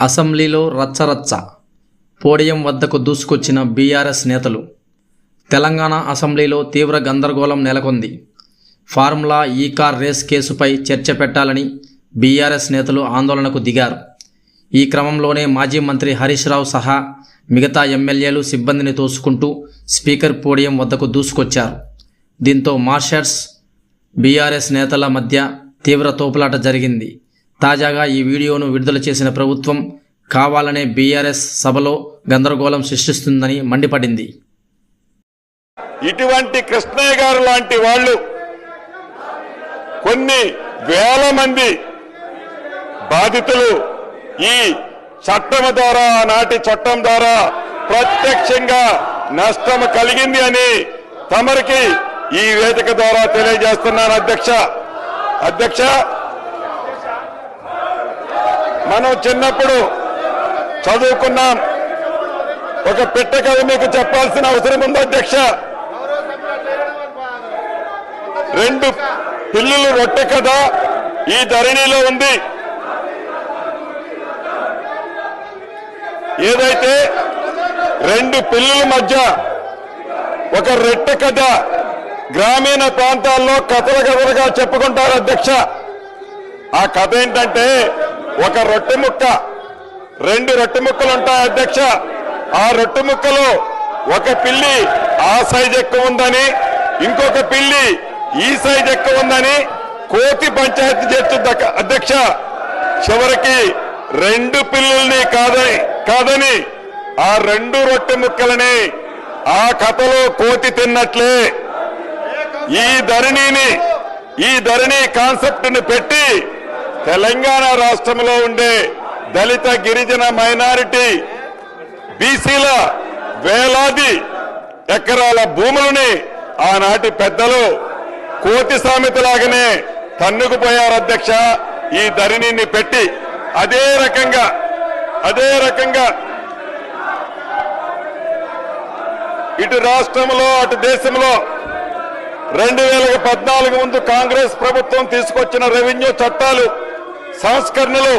అసెంబ్లీలో రచ్చరచ్చ పోడియం వద్దకు దూసుకొచ్చిన బీఆర్ఎస్ నేతలు. తెలంగాణ అసెంబ్లీలో తీవ్ర గందరగోళం నెలకొంది. ఫార్ములా ఈ కార్ రేస్ కేసుపై చర్చ పెట్టాలని బీఆర్ఎస్ నేతలు ఆందోళనకు దిగారు. ఈ క్రమంలోనే మాజీ మంత్రి హరీష్ రావు సహా మిగతా ఎమ్మెల్యేలు సిబ్బందిని తోసుకుంటూ స్పీకర్ పోడియం వద్దకు దూసుకొచ్చారు. దీంతో మార్షర్స్ బీఆర్ఎస్ నేతల మధ్య తీవ్ర తోపులాట జరిగింది. తాజాగా ఈ వీడియోను విడుదల చేసిన ప్రభుత్వం కావాలనే బీఆర్ఎస్ సభలో గందరగోళం సృష్టిస్తుందని మండిపడింది. ఇటువంటి కృష్ణయ్య గారు లాంటి వాళ్ళు కొన్ని వేల మంది బాధితులు ఈ చట్టం ద్వారా నాటి చట్టం ద్వారా ప్రత్యక్షంగా నష్టం కలిగింది అని తమరికి ఈ వేదిక ద్వారా తెలియజేస్తున్నాను అధ్యక్ష. అధ్యక్ష మనం చిన్నప్పుడు చదువుకున్నాం. ఒక పెట్ట కథ మీకు చెప్పాల్సిన అవసరం ఉంది అధ్యక్ష? రెండు పిల్లులు రొట్టె కథ ఈ ధరణిలో ఉంది. ఏదైతే రెండు పిల్లుల మధ్య ఒక రొట్టె కథ గ్రామీణ ప్రాంతాల్లో కథల కథలుగా చెప్పుకుంటారు అధ్యక్ష. ఆ కథ ఏంటంటే ఒక రొట్టె ముక్క. రెండు రొట్టె ముక్కలు ఉంటాయి అధ్యక్ష. ఆ రొట్టె ముక్కలో ఒక పిల్లి ఆ సైజ్ ఎక్కువ ఉందని ఇంకొక పిల్లి ఈ సైజ్ ఎక్కువ ఉందని కోతి పంచాయతీ చేస్తుంది అధ్యక్ష. చివరికి రెండు పిల్లుల్ని కాదని కాదని ఆ రెండు రొట్టె ముక్కలని ఆ కథలో కోతి తిన్నట్లే. ఈ ధరణిని ఈ ధరణి కాన్సెప్ట్ని పెట్టి తెలంగాణ రాష్ట్రంలో ఉండే దళిత గిరిజన మైనారిటీ బీసీల వేలాది ఎకరాల భూములని ఆనాటి పెద్దలు కోతి సామెతలాగానే తన్నుకుపోయారు అధ్యక్ష. ఈ ధరణిని పెట్టి అదే రకంగా అదే రకంగా ఇటు రాష్ట్రంలో అటు దేశంలో రెండు వేల పద్నాలుగు ముందు కాంగ్రెస్ ప్రభుత్వం తీసుకొచ్చిన రెవెన్యూ చట్టాలు సంస్కరణలు